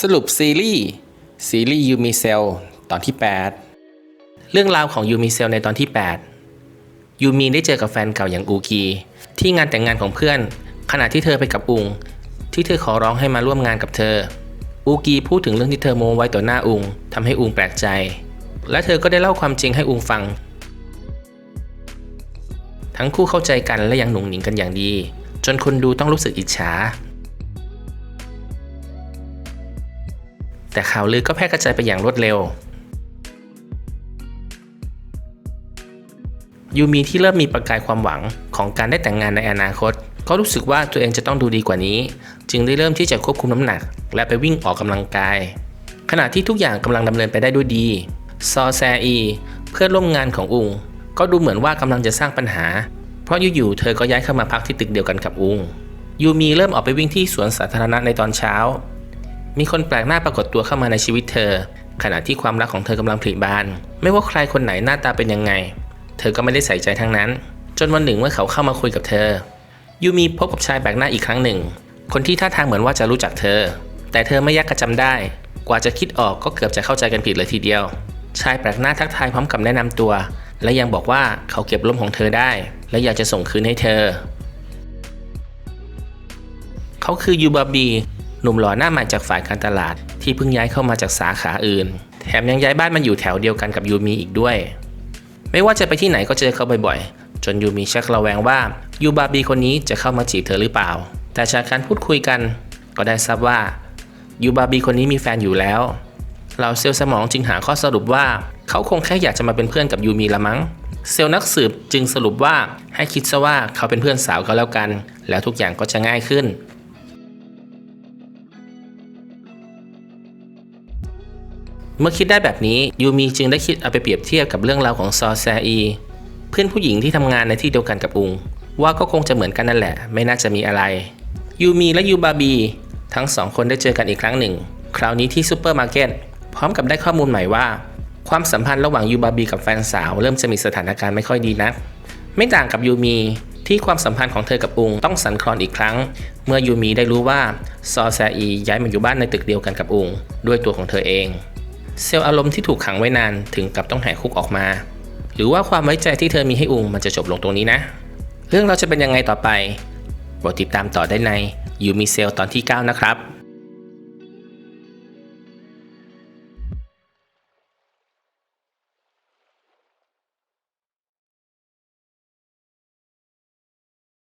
สรุปซีรีส์ซีรีส์ยูมิเซลตอนที่ 8 เรื่องราวของยูมิเซลในตอนที่ 8 ยูมีได้เจอกับแฟนเก่าอย่างอูกี ที่งานแต่งงานของเพื่อน ขณะที่เธอไปกับอุง ที่เธอขอร้องให้มาร่วมงานกับเธอ อูกีพูดถึงเรื่องที่เธอโม้ไว้ต่อหน้าอุงทำให้อุงแปลกใจ และเธอก็ได้เล่าความจริงให้อุงฟัง ทั้งคู่เข้าใจกันและยังหนุ่งหนิงกันอย่างดี จนคนดูต้องรู้สึกอิจฉา แต่ข่าวลือก็แพร่กระจายไปอย่างรวดเร็ว ยูมีที่เริ่มมีประกายความหวังของการได้แต่งงานในอนาคต ก็รู้สึกว่าตัวเองจะต้องดูดีกว่านี้ จึงได้เริ่มที่จะควบคุมน้ำหนัก และไปวิ่งออกกำลังกาย ขณะที่ทุกอย่างกำลังดำเนินไปได้ด้วยดี ซอแซอี เพื่อนร่วมงานของอุง ก็ดูเหมือนว่ากำลังจะสร้างปัญหา เพราะอยู่ๆเธอก็ย้ายเข้ามาพักที่ตึกเดียวกันกับอุงยูมีเริ่มออกไปวิ่งที่สวนสาธารณะในตอนเช้า มีคนแปลกหน้าปรากฏตัวเข้ามาในชีวิตเธอ ขณะที่ความรักของเธอกำลังผลิบาน ไม่ว่าใครคนไหนหน้าตาเป็นยังไง เธอก็ไม่ได้ใส่ใจทั้งนั้น จนวันหนึ่งเมื่อเขาเข้ามาคุยกับเธอ ยูมีพบกับชายแปลกหน้าอีกครั้งหนึ่ง คนที่ท่าทางเหมือนว่าจะรู้จักเธอ แต่เธอไม่ยากกระจำได้ กว่าจะคิดออกก็เกือบจะเข้าใจกันผิดเลยทีเดียว ชายแปลกหน้าทักทายพร้อมกับแนะนำตัว และยังบอกว่าเขาเก็บลมของเธอได้ และอยากจะส่งคืนให้เธอ เขาคือยูบาบี หนุ่มหล่อหน้าใหม่จากฝ่ายการตลาด ที่เพิ่งย้ายเข้ามาจากสาขาอื่น แถมยังย้ายบ้านมาอยู่แถวเดียวกันกับยูมีอีกด้วย ไม่ว่าจะไปที่ไหนก็เจอเขาบ่อยๆ จนยูมีชักระแวงว่ายูบาบีคนนี้จะเข้ามาจีบเธอหรือเปล่า แต่จากการพูดคุยกันก็ได้ทราบว่ายูบาบีคนนี้มีแฟนอยู่แล้วเราเซลล์สมองจึงหาข้อสรุปว่า เขาคงแค่อยากจะมาเป็นเพื่อนกับยูมีละมั้ง เซลล์นักสืบจึงสรุปว่าให้คิดซะว่าเขาเป็นเพื่อนสาวก็แล้วกัน แล้วทุกอย่างก็จะง่ายขึ้น เมื่อคิดได้แบบนี้ยูมีจึงได้คิดเอาไปเปรียบเทียบกับเรื่องราวของซอแซอีเพื่อนผู้หญิงที่ทำงานในที่เดียวกันกับอุง ว่าก็คงจะเหมือนกันนั่นแหละ ไม่น่าจะมีอะไรยูมีและยูบาบี ทั้งสองคนได้เจอกันอีกครั้งหนึ่ง คราวนี้ที่ซูเปอร์มาร์เก็ตพร้อมกับได้ข้อมูลใหม่ว่า ความสัมพันธ์ระหว่างยูบาบีกับแฟนสาว เริ่มจะมีสถานการณ์ไม่ค่อยดีนักไม่ต่างกับยูมีที่ความสัมพันธ์ของเธอกับอุงต้องสั่นคลอนอีกครั้ง เมื่อยูมีได้รู้ว่าซอแซอีย้ายมาอยู่บ้านในตึกเดียวกันกับอุง ด้วยตัวของเธอเอง เซลล์อารมณ์ที่ถูกขังไว้นานถึงกับต้องแหกคุกออกมา หรือว่าความไว้ใจที่เธอมีให้อุงมันจะจบลงตรงนี้นะ เรื่องเราจะเป็นยังไงต่อไปโปรดติดตามต่อได้ในยูมีเซลตอนที่ 9 นะครับ